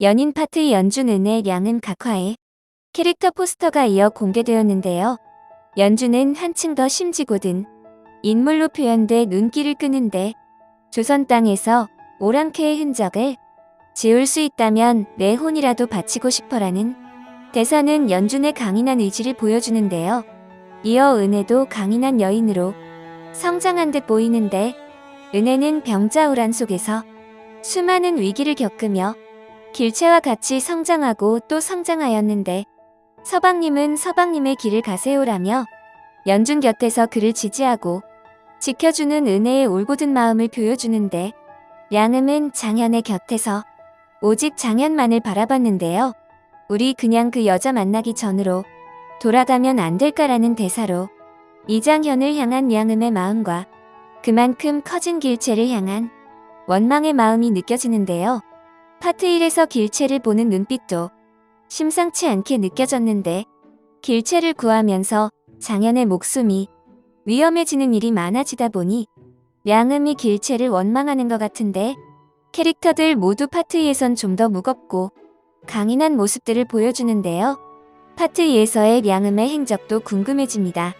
연인 파트 연준은의 양은 각화에 캐릭터 포스터가 이어 공개되었는데요. 연준은 한층 더 심지고든 인물로 표현돼 눈길을 끄는데 조선 땅에서 오랑캐의 흔적을 지울 수 있다면 내 혼이라도 바치고 싶어라는 대사는 연준의 강인한 의지를 보여주는데요. 이어 은혜도 강인한 여인으로 성장한 듯 보이는데 은혜는 병자우란 속에서 수많은 위기를 겪으며 길채와 같이 성장하고 또 성장하였는데 서방님은 서방님의 길을 가세요라며 연준 곁에서 그를 지지하고 지켜주는 은혜의 올곧은 마음을 보여주는데 양음은 장현의 곁에서 오직 장현만을 바라봤는데요. 우리 그냥 그 여자 만나기 전으로 돌아가면 안 될까라는 대사로 이장현을 향한 양음의 마음과 그만큼 커진 길채를 향한 원망의 마음이 느껴지는데요. 파트 1에서 길채를 보는 눈빛도 심상치 않게 느껴졌는데 길채를 구하면서 장현의 목숨이 위험해지는 일이 많아지다 보니 양음이 길채를 원망하는 것 같은데 캐릭터들 모두 파트 2에선 좀 더 무겁고 강인한 모습들을 보여주는데요. 파트 2에서의 양음의 행적도 궁금해집니다.